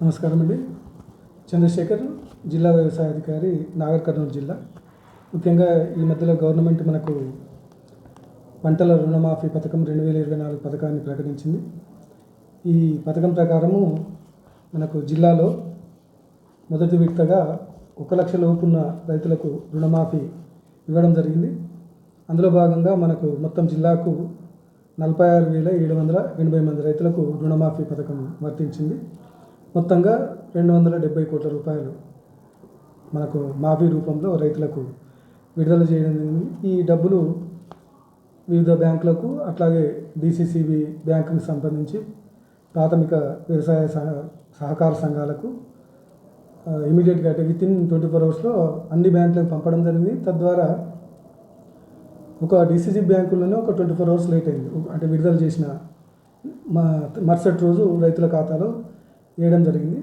నమస్కారం అండి చంద్రశేఖర్ జిల్లా వ్యవసాయ అధికారి నాగర్ కర్నూలు జిల్లా. ముఖ్యంగా ఈ మధ్యలో గవర్నమెంట్ మనకు పంటల రుణమాఫీ పథకం రెండు వేల ఇరవై నాలుగు పథకాన్ని ప్రకటించింది. ఈ పథకం ప్రకారము మనకు జిల్లాలో మొదటి విడతగా ఒక లక్ష లోపున్న రైతులకు రుణమాఫీ ఇవ్వడం జరిగింది. అందులో భాగంగా మనకు మొత్తం జిల్లాకు నలభై ఆరు వేల ఏడు వందల ఎనభై మంది రైతులకు రుణమాఫీ పథకం వర్తించింది. మొత్తంగా రెండు వందల డెబ్బై కోట్ల రూపాయలు మనకు మాఫీ రూపంలో రైతులకు విడుదల చేయడం జరిగింది. ఈ డబ్బులు వివిధ బ్యాంకులకు అట్లాగే డిసిసిబి బ్యాంకుకు సంబంధించి ప్రాథమిక వ్యవసాయ సహ సహకార సంఘాలకు ఇమీడియట్గా అంటే విత్ ఇన్ ట్వంటీ ఫోర్ అవర్స్లో అన్ని బ్యాంకులకు పంపడం జరిగింది. తద్వారా ఒక డిసిసి బ్యాంకుల్లోనే ఒక ట్వంటీ ఫోర్ అవర్స్ లేట్ అయింది. అంటే విడుదల చేసిన మా మరుసటి రోజు రైతుల ఖాతాలో వేయడం జరిగింది.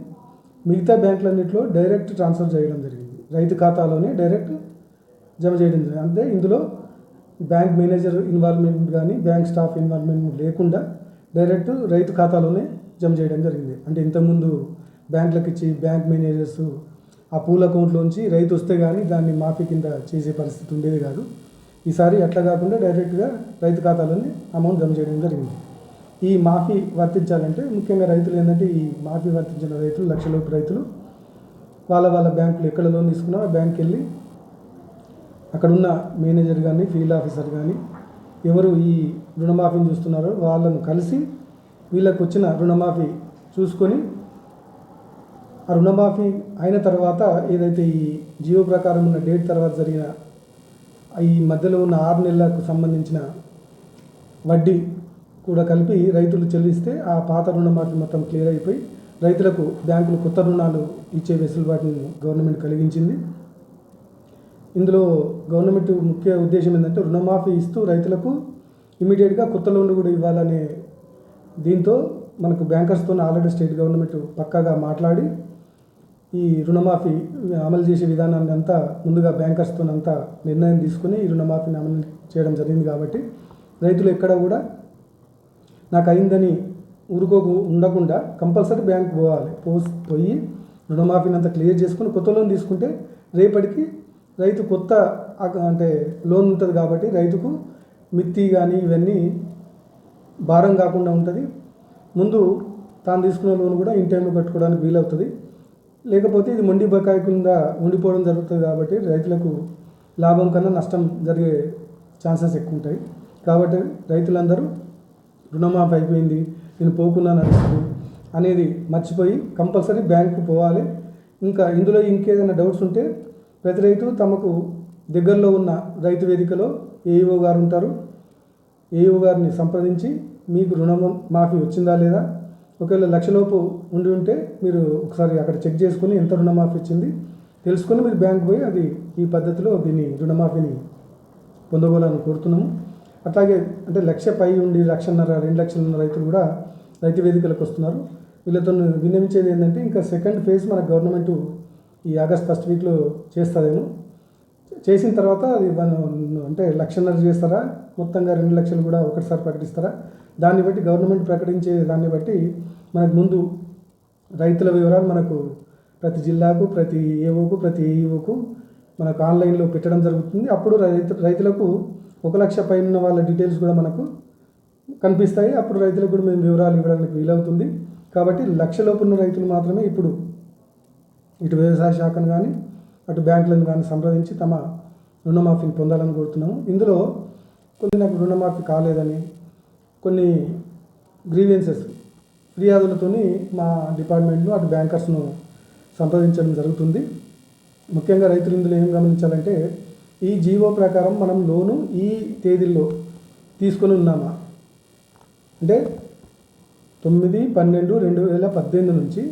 మిగతా బ్యాంకులన్నింటిలో డైరెక్ట్ ట్రాన్స్ఫర్ చేయడం జరిగింది. రైతు ఖాతాలోనే డైరెక్ట్ జమ చేయడం జరిగింది. అంటే ఇందులో బ్యాంక్ మేనేజర్ ఇన్వాల్వ్మెంట్ కానీ బ్యాంక్ స్టాఫ్ ఇన్వాల్వ్మెంట్ లేకుండా డైరెక్ట్ రైతు ఖాతాలోనే జమ చేయడం జరిగింది. అంటే ఇంతకుముందు బ్యాంకులకు ఇచ్చి బ్యాంక్ మేనేజర్స్ ఆ పూల అకౌంట్లోంచి రైతు వస్తే కానీ దాన్ని మాఫీ కింద చేసే పరిస్థితి ఉండేది కాదు. ఈసారి అట్లా కాకుండా డైరెక్ట్గా రైతు ఖాతాలోనే అమౌంట్ జమ చేయడం జరిగింది. ఈ మాఫీ వర్తించాలంటే ముఖ్యంగా రైతులు ఏంటంటే ఈ మాఫీ వర్తించిన రైతులు లక్షలోపు రైతులు వాళ్ళ వాళ్ళ బ్యాంకులు ఎక్కడ లోన్ తీసుకున్నా ఆ బ్యాంక్కి వెళ్ళి అక్కడున్న మేనేజర్ కానీ ఫీల్డ్ ఆఫీసర్ కానీ ఎవరు ఈ రుణమాఫీని చూస్తున్నారో వాళ్ళను కలిసి వీళ్ళకు వచ్చిన రుణమాఫీ చూసుకొని ఆ రుణమాఫీ అయిన తర్వాత ఏదైతే ఈ జియో ప్రకారం ఉన్న డేట్ తర్వాత జరిగిన ఈ మధ్యలో ఉన్న ఆరు నెలలకు సంబంధించిన వడ్డీ కూడా కలిపి రైతులు చెల్లిస్తే ఆ పాత రుణమాఫీ మొత్తం క్లియర్ అయిపోయి రైతులకు బ్యాంకులు కొత్త రుణాలు ఇచ్చే వెసులుబాటును గవర్నమెంట్ కలిగించింది. ఇందులో గవర్నమెంట్ ముఖ్య ఉద్దేశం ఏంటంటే రుణమాఫీ ఇస్తూ రైతులకు ఇమీడియట్గా కొత్త లోన్లు కూడా ఇవ్వాలనే దీంతో మనకు బ్యాంకర్స్తో ఆల్రెడీ స్టేట్ గవర్నమెంట్ పక్కాగా మాట్లాడి ఈ రుణమాఫీ అమలు చేసే విధానాన్ని అంతా ముందుగా బ్యాంకర్స్తో అంతా నిర్ణయం తీసుకుని ఈ రుణమాఫీని అమలు చేయడం జరిగింది కాబట్టి రైతులు ఎక్కడ కూడా నాకు అయిందని ఊరుకోకు ఉండకుండా కంపల్సరీ బ్యాంక్ పోవాలి. పోసి పోయి రుణమాఫీని అంతా క్లియర్ చేసుకుని కొత్త లోన్ తీసుకుంటే రేపటికి రైతు కొత్త అంటే లోన్ ఉంటుంది కాబట్టి రైతుకు మిత్తి కానీ ఇవన్నీ భారం కాకుండా ఉంటుంది. ముందు తాను తీసుకున్న లోన్ కూడా ఇన్ టైంలో కట్టుకోవడానికి వీలవుతుంది. లేకపోతే ఇది మొండి బకాయి కింద ఉండిపోవడం జరుగుతుంది కాబట్టి రైతులకు లాభం కన్నా నష్టం జరిగే ఛాన్సెస్ ఎక్కువ ఉంటాయి కాబట్టి రైతులందరూ రుణమాఫీ అయిపోయింది నేను పోకున్నాను అనేది మర్చిపోయి కంపల్సరీ బ్యాంకు పోవాలి. ఇంకా ఇందులో ఇంకేదైనా డౌట్స్ ఉంటే ప్రతి రైతు తమకు దగ్గరలో ఉన్న రైతు వేదికలో ఏఈఓ గారు ఉంటారు. ఏఈఓ గారిని సంప్రదించి మీకు రుణం మాఫీ వచ్చిందా లేదా? ఒకవేళ లక్షలోపు ఉండి ఉంటే మీరు ఒకసారి అక్కడ చెక్ చేసుకుని ఎంత రుణమాఫీ వచ్చింది తెలుసుకొని మీరు బ్యాంక్ పోయి అది ఈ పద్ధతిలో దీన్ని రుణమాఫీని పొందగోలని కోరుతున్నాము. అట్లాగే అంటే లక్ష పై ఉండి లక్షన్నర రెండు లక్షలున్న రైతులు కూడా రైతు వేదికలకు వస్తున్నారు. వీళ్ళతో విన్నవించేది ఏంటంటే ఇంకా సెకండ్ ఫేజ్ మన గవర్నమెంట్ ఈ ఆగస్ట్ ఫస్ట్ వీక్లో చేస్తుందేమో చేసిన తర్వాత అది అంటే లక్షన్నర చేస్తారా? మొత్తంగా రెండు లక్షలు కూడా ఒకటిసారి ప్రకటిస్తారా? దాన్ని బట్టి గవర్నమెంట్ ప్రకటించే దాన్ని బట్టి మనకు ముందు రైతుల వివరాలు మనకు ప్రతి జిల్లాకు ప్రతి ఏఓకు ప్రతి ఏఈఓకు మనకు ఆన్లైన్లో పెట్టడం జరుగుతుంది. అప్పుడు రైతు రైతులకు ఒక లక్ష పైన ఉన్న వాళ్ళ డీటెయిల్స్ కూడా మనకు కనిపిస్తాయి. అప్పుడు రైతులకు కూడా మేము వివరాలు ఇవ్వడానికి వీలవుతుంది. కాబట్టి లక్షలోపు ఉన్న రైతులు మాత్రమే ఇప్పుడు ఇటు వ్యవసాయ శాఖను కానీ అటు బ్యాంకులను కానీ సంప్రదించి తమ రుణమాఫీని పొందాలని కోరుతున్నాము. ఇందులో కొన్ని నాకు రుణమాఫీ కాలేదని కొన్ని గ్రీవెన్సెస్ ఫిర్యాదులతోని మా డిపార్ట్మెంట్ను అటు బ్యాంకర్స్ను సంప్రదించడం జరుగుతుంది. ముఖ్యంగా రైతులు ఇందులో ఏం గమనించాలంటే ఈ జీవో ప్రకారం మనం లోను ఈ తేదీల్లో తీసుకొని ఉన్నామా? అంటే తొమ్మిది పన్నెండు రెండు వేల పద్దెనిమిది నుంచి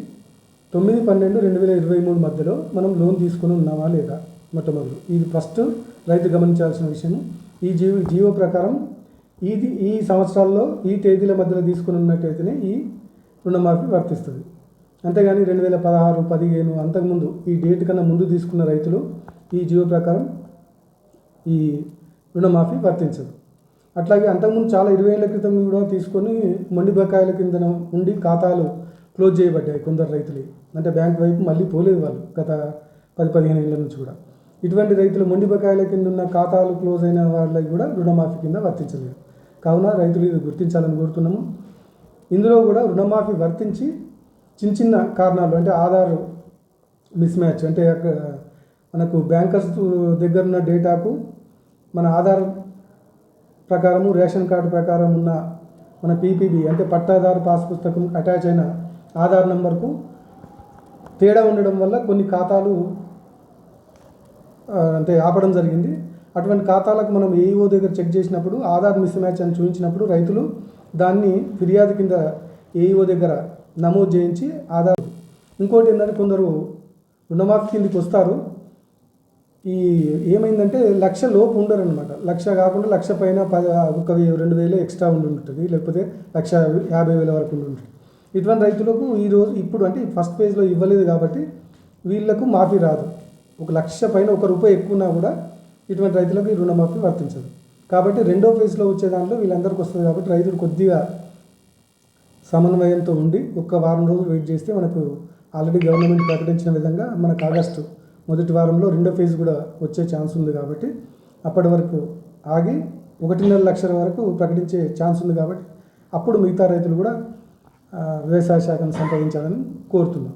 తొమ్మిది పన్నెండు రెండు వేల ఇరవై మూడు మధ్యలో మనం లోన్ తీసుకొని ఉన్నామా లేదా మొట్టమొదటి? ఇది ఫస్ట్ రైతు గమనించాల్సిన విషయం ఈ జీవో జీవో ప్రకారం ఇది ఈ సంవత్సరాల్లో ఈ తేదీల మధ్యలో తీసుకుని ఉన్నట్టయితేనే ఈ రుణమాఫీ వర్తిస్తుంది. అంతేగాని రెండు వేల పదహారు పదిహేను అంతకుముందు ఈ డేట్ కన్నా ముందు తీసుకున్న రైతులు ఈ జీవో ప్రకారం ఈ రుణమాఫీ వర్తించదు. అట్లాగే అంతకుముందు చాలా ఇరవై ఏళ్ళ క్రితం కూడా తీసుకొని మొండి బకాయిల కింద ఉండి ఖాతాలు క్లోజ్ చేయబడ్డాయి కొందరు రైతులు. అంటే బ్యాంక్ వైపు మళ్ళీ పోలేదు వాళ్ళు గత పది పదిహేను ఏళ్ళ నుంచి కూడా. ఇటువంటి రైతులు మొండి బకాయిల కింద ఉన్న ఖాతాలు క్లోజ్ అయిన వాళ్ళకి కూడా రుణమాఫీ కింద వర్తించలేదు. కావున రైతులు ఇది గుర్తించాలని కోరుతున్నాము. ఇందులో కూడా రుణమాఫీ వర్తించి చిన్న చిన్న కారణాలు అంటే ఆధార్ మిస్ మ్యాచ్ అంటే అక్కడ మనకు బ్యాంకర్స్ దగ్గర ఉన్న డేటాకు మన ఆధార్ ప్రకారము రేషన్ కార్డు ప్రకారం ఉన్న మన పీపీబీ అంటే పట్టాదారు పాస్ పుస్తకం అటాచ్ అయిన ఆధార్ నెంబర్కు తేడా ఉండడం వల్ల కొన్ని ఖాతాలు అంటే ఆపడం జరిగింది. అటువంటి ఖాతాలకు మనం ఏఈఓ దగ్గర చెక్ చేసినప్పుడు ఆధార్ మిస్ మ్యాచ్ అని చూపించినప్పుడు రైతులు దాన్ని ఫిర్యాదు కింద ఏఈఓ దగ్గర నమోదు చేయించి ఆధార్ ఇంకోటి ఏంటంటే కొందరు రుణమాఫీ కిందకి వస్తారు. ఈ ఏమైందంటే లక్ష లోపు ఉండరు అనమాట లక్ష కాకుండా లక్ష పైన పది ఒక రెండు వేలు ఎక్స్ట్రా ఉండి ఉంటుంది లేకపోతే లక్ష యాభై వేల వరకు ఉండి ఉంటుంది ఇటువంటి రైతులకు ఈరోజు ఇప్పుడు అంటే ఫస్ట్ ఫేజ్లో ఇవ్వలేదు కాబట్టి వీళ్ళకు మాఫీ రాదు. ఒక లక్ష పైన ఒక రూపాయి ఎక్కువ ఉన్నా కూడా ఇటువంటి రైతులకు ఈ రుణమాఫీ వర్తించదు. కాబట్టి రెండో ఫేజ్లో వచ్చే దాంట్లో వీళ్ళందరికీ వస్తుంది కాబట్టి రైతులు కొద్దిగా సమన్వయంతో ఉండి ఒక్క వారం రోజులు వెయిట్ చేస్తే మనకు ఆల్రెడీ గవర్నమెంట్ ప్రకటించిన విధంగా మనకు ఆగస్టు మొదటి వారంలో రెండో ఫేజ్ కూడా వచ్చే ఛాన్స్ ఉంది కాబట్టి అప్పటి వరకు ఆగి ఒకటిన్నర లక్షల వరకు ప్రకటించే ఛాన్స్ ఉంది కాబట్టి అప్పుడు మిగతా రైతులు కూడా వ్యవసాయ శాఖను సంప్రదించాలని కోరుతున్నాం.